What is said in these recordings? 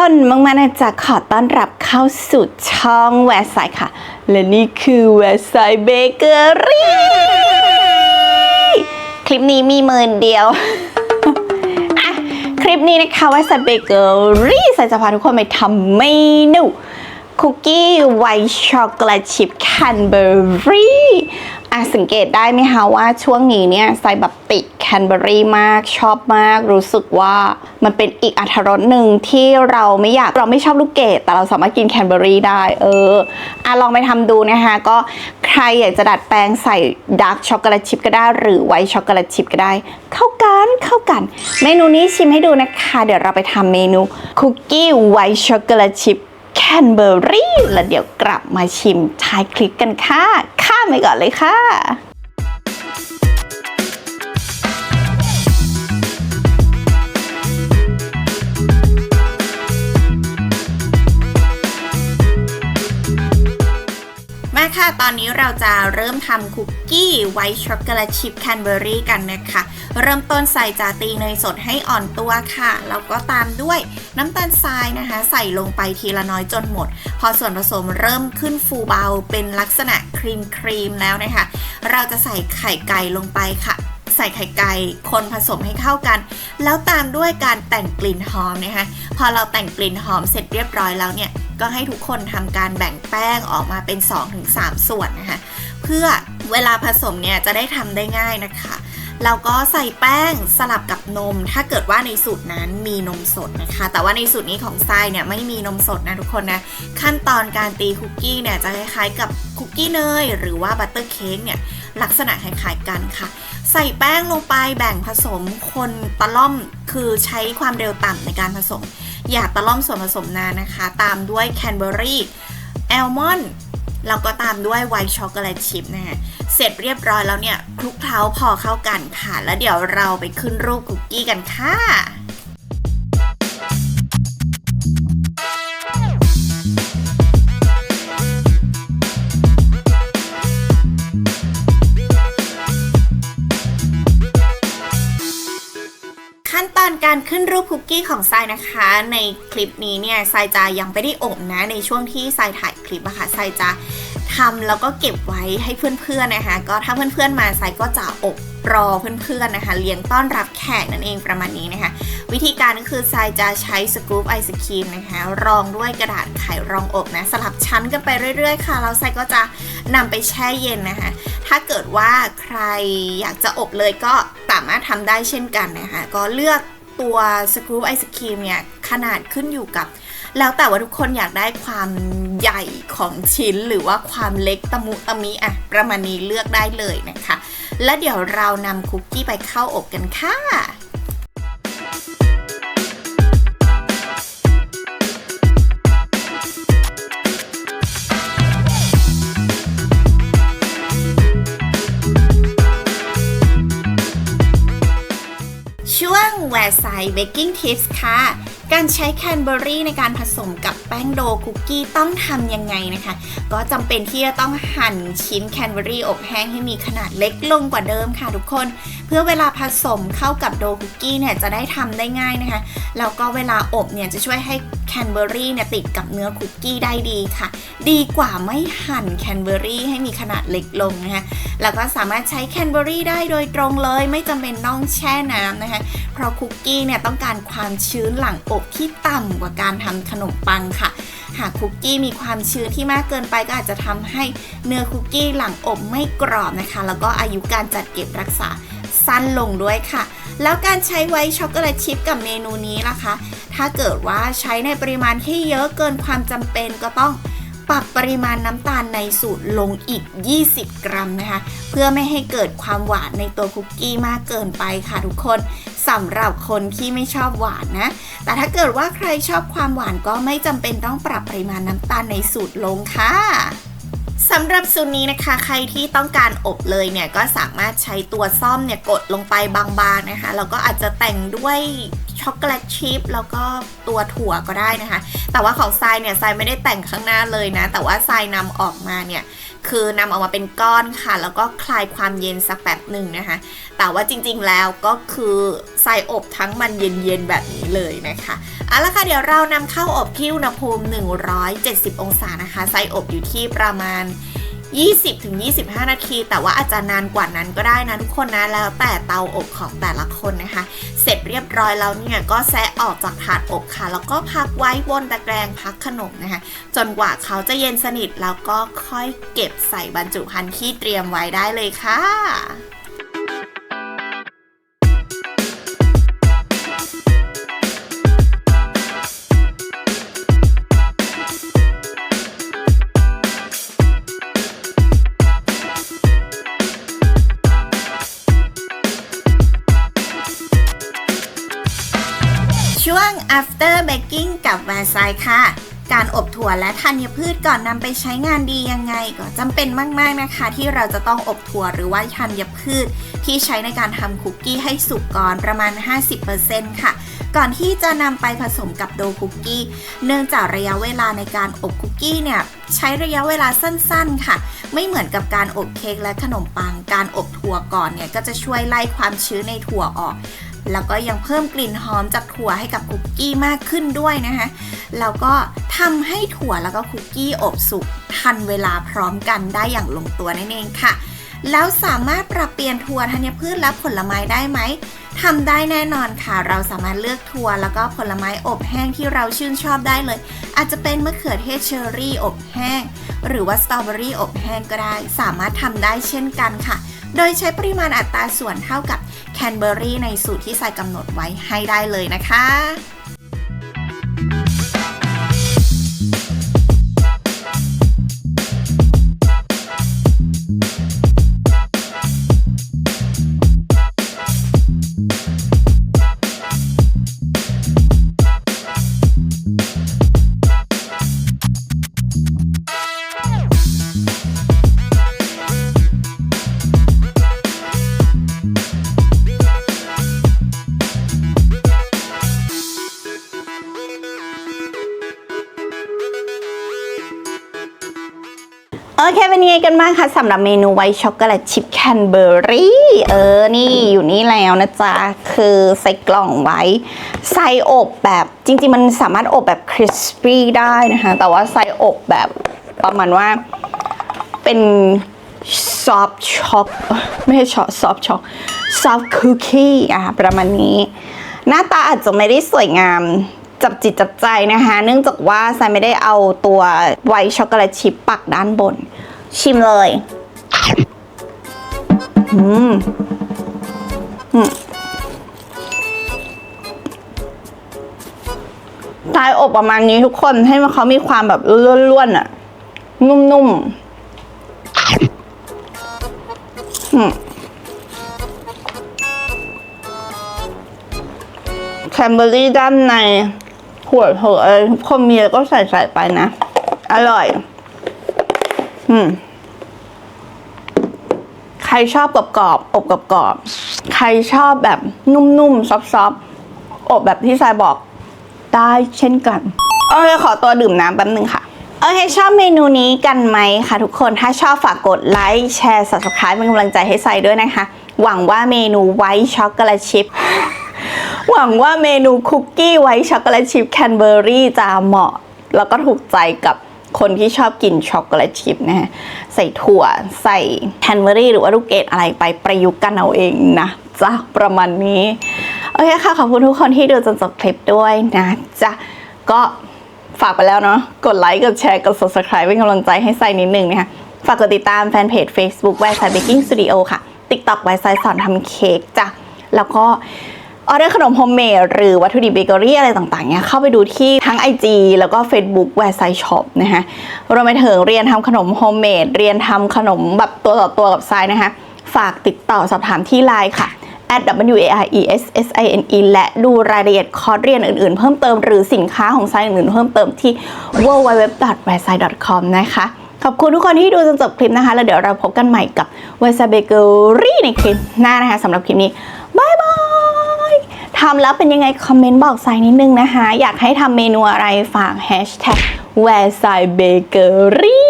ทุกคนมากๆนะจ๊ะขอต้อนรับเข้าสู่ช่องแวร์ไซค่ะ และนี่คือแวร์ไซเบเกอรี่คลิปนี้มีหมื่นเดียวอะคลิปนี้นะคะแวร์ไซเบเกอรี่ใส่จะพาทุกคนไปทำเมนูคุกกี้ไวท์ช็อกโกแลตชิพแคนเบอรี่ อะสังเกตได้ไหมคะว่าช่วงนี้เนี่ยใส่แบบติดแคนเบอรี่มากชอบมาก รู้สึกว่ามันเป็นอีกอัตรสหนึ่งที่เราไม่อยากเราไม่ชอบลูกเกดแต่เราสามารถกินแคนเบอรี่ได้เอออะลองไปทำดูนะคะก็ใครอยากจะดัดแปลงใส่ดาร์กช็อกโกแลตชิพก็ได้ หรือไวท์ช็อกโกแลตชิพก็ได้ เข้ากันเข้ากัน เมนูนี้ชิมให้ดูนะคะ เดี๋ยวเราไปทำเมนูคุกกี้ไวท์ช็อกโกแลตชิพแคนเบอรี่แล้วเดี๋ยวกลับมาชิมท้ายคลิปกันค่ะ ไปก่อนเลยค่ะ ค่ะ ตอนนี้เราจะเริ่มทำคุกกี้ไวท์ช็อกโกแลตชิพแคนเบอรี่กันนะคะ เริ่มต้นใส่จาตีเนยสดให้อ่อนตัวค่ะ แล้วก็ตามด้วยน้ำตาลทรายนะคะ ใส่ลงไปทีละน้อยจนหมด พอส่วนผสมเริ่มขึ้นฟูเบา เป็นลักษณะครีมครีมแล้วนะคะ เราจะใส่ไข่ไก่ลงไปค่ะใส่ไข่ไก่คนผสมให้เข้ากัน แล้วตามด้วยการแต่งกลิ่นหอมนะคะ พอเราแต่งกลิ่นหอมเสร็จเรียบร้อยแล้วเนี่ย ก็ให้ทุกคนทำการแบ่งแป้งออกมาเป็น 2-3 ส่วนนะคะ เพื่อเวลาผสมเนี่ยจะได้ทำได้ง่ายนะคะเราก็ใส่แป้งสลับกับนม ถ้าเกิดว่าในสูตรนั้นมีนมสดนะคะ แต่ว่าในสูตรนี้ของทรายเนี่ยไม่มีนมสดนะทุกคนนะ ขั้นตอนการตีคุกกี้เนี่ยจะคล้ายๆกับคุกกี้เนยหรือว่าบัตเตอร์เค้กเนี่ยลักษณะคล้ายๆกันค่ะ ใส่แป้งลงไปแบ่งผสมคนตะล่อมคือใช้ความเร็วต่ำในการผสม อย่าตะล่อมส่วนผสมนานนะคะ ตามด้วยแคนเบอรี่แอลมอนด์แล้วก็ตามด้วยไวท์ช็อกโกแลตชิพนะฮะเสร็จเรียบร้อยแล้วเนี่ยคลุกเคล้าพอเข้ากันค่ะ แล้วเดี๋ยวเราไปขึ้นรูปคุกกี้กันค่ะ การขึ้นรูปคุกกี้ของทรายนะคะ ในคลิปนี้เนี่ยทรายจะยังไม่ได้อบนะ ในช่วงที่ทรายถ่ายคลิปอะค่ะทรายจะทำแล้วก็เก็บไว้ให้เพื่อนๆนะคะ ก็ถ้าเพื่อนๆมาทรายก็จะอบรอเพื่อนๆนะคะเลี้ยงต้อนรับแขกนั่นเองประมาณนี้นะคะ วิธีการก็คือทรายจะใช้สกู๊ปไอศครีมนะคะรองด้วยกระดาษไขรองอบนะสลับชั้นกันไปเรื่อยๆค่ะแล้วทรายก็จะนำไปแช่เย็นนะคะ ถ้าเกิดว่าใครอยากจะอบเลยก็สามารถทำได้เช่นกันนะคะ ก็เลือก ตัวสกรูปไอศครีมเนี่ยขนาดขึ้นอยู่กับ แล้วแต่ว่าทุกคนอยากได้ความใหญ่ของชิ้นหรือว่าความเล็กตะมุตะมิอะประมาณนี้เลือกได้เลยนะคะ และเดี๋ยวเรานำคุกกี้ไปเข้าอบกันค่ะ แวร์ไซเบกกิ้งทิปส์ค่ะ การใช้แคนเบอรี่ในการผสมกับแป้งโดคุกกี้ต้องทำยังไงนะคะ ก็จำเป็นที่จะต้องหั่นชิ้นแคนเบอรี่อบแห้งให้มีขนาดเล็กลงกว่าเดิมค่ะทุกคน เพื่อเวลาผสมเข้ากับโดคุกกี้เนี่ยจะได้ทำได้ง่ายนะคะ แล้วก็เวลาอบเนี่ยจะช่วยให้ แคนเบอรี่เนี่ยติดกับเนื้อคุกกี้ได้ดีค่ะ ดีกว่าไม่หั่นแคนเบอรี่ให้มีขนาดเล็กลงนะคะแล้วก็สามารถใช้แคนเบอรี่ได้โดยตรงเลย ไม่จำเป็นต้องแช่น้ำนะคะ เพราะคุกกี้เนี่ยต้องการความชื้นหลังอบที่ต่ำกว่าการทำขนมปังค่ะหากคุกกี้มีความชื้นที่มากเกินไปก็อาจจะทำให้เนื้อคุกกี้หลังอบไม่กรอบนะคะ แล้วก็อายุการจัดเก็บรักษาสั้นลงด้วยค่ะ แล้วการใช้ไวท์ช็อกโกแลตชิพกับเมนูนี้ล่ะคะ ถ้าเกิดว่าใช้ในปริมาณที่เยอะเกินความจำเป็นก็ต้องปรับปริมาณน้ำตาลในสูตรลงอีก 20 กรัมนะคะ เพื่อไม่ให้เกิดความหวานในตัวคุกกี้มากเกินไปค่ะทุกคนสำหรับคนที่ไม่ชอบหวานนะ แต่ถ้าเกิดว่าใครชอบความหวานก็ไม่จำเป็นต้องปรับปริมาณน้ำตาลในสูตรลงค่ะ สำหรับสูตรนี้นะคะ ใครที่ต้องการอบเลยเนี่ยก็สามารถใช้ตัวซ่อมเนี่ยกดลงไปบางๆนะคะแล้วก็อาจจะแต่งด้วยช็อกโกแลตชิพแล้วก็ตัวถั่วก็ได้นะคะ แต่ว่าของทรายเนี่ยทรายไม่ได้แต่งข้างหน้าเลยนะ แต่ว่าทรายนำออกมาเนี่ย คือนำออกมาเป็นก้อนค่ะ แล้วก็คลายความเย็นสักแป๊บหนึ่งนะคะ แต่ว่าจริงๆแล้วก็คือใส่อบทั้งมันเย็นๆแบบนี้เลยนะคะเอาละค่ะเดี๋ยวเรานำเข้าอบที่อุณหภูมิ 170 องศานะคะ ใส่อบอยู่ที่ประมาณ 20-25 นาที แต่ว่าอาจจะนานกว่านั้นก็ได้นะทุกคนนะแล้วแต่เตาอบของแต่ละคนนะคะ เสร็จเรียบร้อยแล้วเนี่ยก็แซะออกจากถาดอบค่ะ แล้วก็พักไว้บนตะแกรงพักขนมนะคะ จนกว่าเขาจะเย็นสนิทแล้วก็ค่อยเก็บใส่บรรจุภัณฑ์ที่เตรียมไว้ได้เลยค่ะ after baking กับแวร์ไซค่ะ การอบถั่วและธัญพืชก่อนนำไปใช้งานดียังไง ก็จำเป็นมากๆนะคะ ที่เราจะต้องอบถั่วหรือว่าธัญพืช ที่ใช้ในการทำคุกกี้ให้สุกก่อนประมาณ 50%ค่ะก่อนที่จะนำไปผสมกับโดคุกกี้ เนื่องจากระยะเวลาในการอบคุกกี้เนี่ยใช้ระยะเวลาสั้นๆค่ะ ไม่เหมือนกับการอบเค้กและขนมปัง การอบถั่วก่อนเนี่ยก็จะช่วยไล่ความชื้นในถั่วออก แล้วก็ยังเพิ่มกลิ่นหอมจากถั่วให้กับคุกกี้มากขึ้นด้วยนะคะแล้วก็ทำให้ถั่วแล้วก็คุกกี้อบสุกทันเวลาพร้อมกันได้อย่างลงตัวนั่นเองค่ะ แล้วสามารถปรับเปลี่ยนถั่วธัญพืชและผลไม้ได้ไหม ทำได้แน่นอนค่ะ เราสามารถเลือกทัวร์แล้วก็ผลไม้อบแห้งที่เราชื่นชอบได้เลย อาจจะเป็นมะเขือเทศเชอร์รี่อบแห้ง หรือว่าสตรอเบอรี่อบแห้งก็ได้ สามารถทำได้เช่นกันค่ะ โดยใช้ปริมาณอัตราส่วนเท่ากับแคนเบอรี่ในสูตรที่ใส่กำหนดไว้ให้ได้เลยนะคะ โอเคเป็นยังไงกันบ้างคะสำหรับเมนูไวช็อกโกแลตชิพแคนเบอรี่เออนี่อยู่นี่แล้วนะจ๊ะ คือใส่กล่องไว้ใส่อบแบบจริง ๆ มันสามารถอบแบบคริสปี้ได้นะคะ แต่ว่าใส่อบแบบประมาณว่าเป็นซอฟช็อกไม่ใช่ช็อกซอฟช็อกซอฟคุกกี้อะประมาณนี้ หน้าตาอาจจะไม่ได้สวยงาม จับจิตจับใจนะคะ เนื่องจากว่าไซไม่ได้เอาตัวไวท์ช็อกโกแลตชิพปักด้านบน ชิมเลยอืมอืมทายอบประมาณนี้ทุกคนให้มันเขามีความแบบล้วนๆอะนุ่มๆอืมแคนเบอรี่ด้านใน หัวเถอะอะไรทุกคนมีก็ใส่ใส่ไปนะ อร่อย อืม ใครชอบกรอบกรอบๆอบกรอบกรอบๆใครชอบแบบนุ่มๆซอฟๆอบแบบที่ทรายบอกได้เช่นกันโอเคขอตัวดื่มน้ำแป๊บนึงค่ะโอเคชอบเมนูนี้กันไหมคะทุกคนถ้าชอบฝากกดไลค์แชร์ subscribe เป็นกำลังใจให้ใส่ด้วยนะคะ หวังว่าเมนูไวท์ช็อกโกแลตชิพ หวังว่าเมนูคุกกี้ไวท์ช็อกโกแลตชิพแคนเบอรี่จะเหมาะ แล้วก็ถูกใจกับคนที่ชอบกินช็อกโกแลตชิพนะฮะใส่ถั่วใส่แคนเบอรี่หรือว่าลูกเกดอะไรไปประยุกต์กันเอาเองนะจ้ะประมาณนี้โอเคค่ะ ขอบคุณทุกคนที่ดูจนจบคลิปด้วยนะจ๊ะก็ฝากไปแล้วเนาะกดไลค์กดแชร์กด subscribe เป็นกำลังใจให้ใส่นิดนึงนะคะฝากกดติดตามแฟนเพจ Facebook ไวซ์ไซเบกกิ้งสตูดิโอค่ะ TikTok ไวซ์ไซสอนทำเค้กจ้ะแล้วก็ ออเดอร์ขนมโฮมเมดหรือวัตถุดิบเบเกอรี่อะไรต่างๆเนี่ยเข้าไปดูที่ทั้ง IG แล้วก็ Facebook แวร์ไซช็อปนะคะรวมไปถึงเรียนทำขนมโฮมเมดเรียนทำขนมแบบตัวต่อตัวกับไซนะคะ ฝากติดต่อสอบถามที่ไลน์ค่ะ at w a r e s s i n e และดูรายละเอียดคอร์สเรียนอื่นๆ เพิ่มเติมหรือสินค้าของไซต์อื่นๆเพิ่มเติมที่ w w w w e r s i c o m นะคะ ขอบคุณทุกคนที่ดูจนจบคลิปนะคะ แล้วเดี๋ยวเราพบกันใหม่กับ w e r s i Bakery ในคลิปหน้านะคะสำหรับคลิปนี้ ทำแล้วเป็นยังไง คอมเมนต์บอกสายนิดนึงนะคะ อยากให้ทำเมนูอะไรฝาก hashtag w e r e s i d e bakery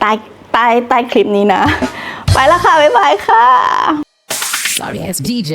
ใต้ใต้ใต้คลิปนี้นะ ไปแล้วค่ะ บ๊ายบายค่ะ Sorry ass DJ.